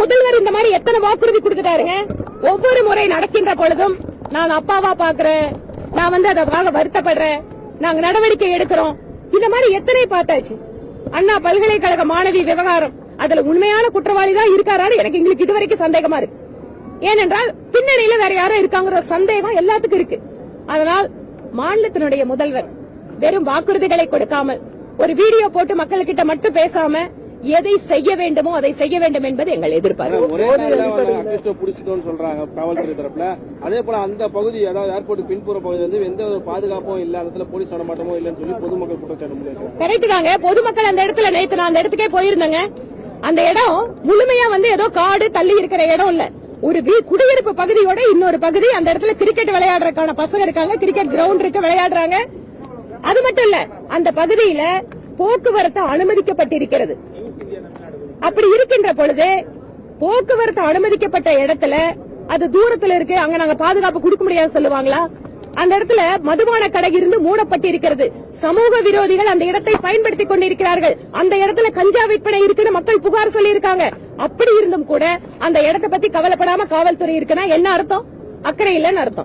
முதல்வர் இந்த மாதிரி எத்தனை வாக்குறுதி கொடுத்துட்டாருங்க? ஒவ்வொரு முறை நடக்கின்ற பொழுதும் நான் அப்பாவா பாக்குறேன் நான் வந்து அதை வாங்க வருத்தப்படுறேன். நாங்க நடவடிக்கை எடுக்கிறோம். இந்த மாதிரி எத்தனை பார்த்தாச்சு? அண்ணா பல்கலைக்கழக மாணவி விவகாரம். அதுல உண்மையான குற்றவாளி தான் இருக்காரான்னு எனக்கு எங்களுக்கு இதுவரைக்கும் சந்தேகமா இருக்கு. ஏனென்றால் பின்னணியில வேற யாரும் இருக்காங்கிற சந்தேகம் எல்லாத்துக்கும் இருக்கு. அதனால் மாநிலத்தினுடைய முதல்வர் வெறும் வாக்குறுதிகளை கொடுக்காமல் ஒரு வீடியோ போட்டு மக்கள்கிட்ட மட்டும் பேசாம எதை செய்ய வேண்டுமோ அதை செய்ய வேண்டும் என்பது எங்கள் எதிர்பார்ப்பு. அதே போல அந்த பகுதி அதாவது ஏர்போர்ட் பின்புற பகுதி வந்து எந்த ஒரு பாதுகாப்பும் இல்ல இடத்துல போலீஸ் நடமாட்டமும் இல்லைன்னு சொல்லி பொதுமக்கள் குற்றச்சாட்டு கரெக்ட் தாங்க. பொதுமக்கள் அந்த இடத்துல நேத்து நான் அந்த இடத்துக்கே போயிருந்தேங்க. அந்த இடம் முழுமையா வந்து ஏதோ காடு தள்ளி இருக்கிற இடம் இல்ல. ஒரு வீ- குடியிருப்பு பகுதியோட இன்னொரு பகுதி அந்த இடத்துல கிரிக்கெட் விளையாடுறதுக்கான பசங்க இருக்காங்க கிரிக்கெட் கிரவுண்ட் இருக்கு விளையாடுறாங்க. அது மட்டும் இல்ல அந்த பகுதியில போக்குவரத்து அனுமதிக்கப்பட்டிருக்கிறது. அப்படி இருக்கின்ற பொழுது போக்குவரத்து அனுமதிக்கப்பட்ட இடத்துல அது தூரத்துல இருக்கு அங்க நாங்க பாதுகாப்பு கொடுக்க முடியாது சொல்லுவாங்களா? அந்த இடத்துல மதுபான கடை இருந்து மூடப்பட்டிருக்கிறது. சமூக விரோதிகள் அந்த இடத்தை பயன்படுத்திக் கொண்டிருக்கிறார்கள். அந்த இடத்துல கஞ்சா விற்பனை இருக்குன்னு மக்கள் புகார் சொல்லி இருக்காங்க அப்படி இருந்தும் கூட அந்த இடத்தை பத்தி கவலைப்படாம காவல்துறை இருக்குன்னா என்ன அர்த்தம்? அக்கறை இல்லைன்னு அர்த்தம்.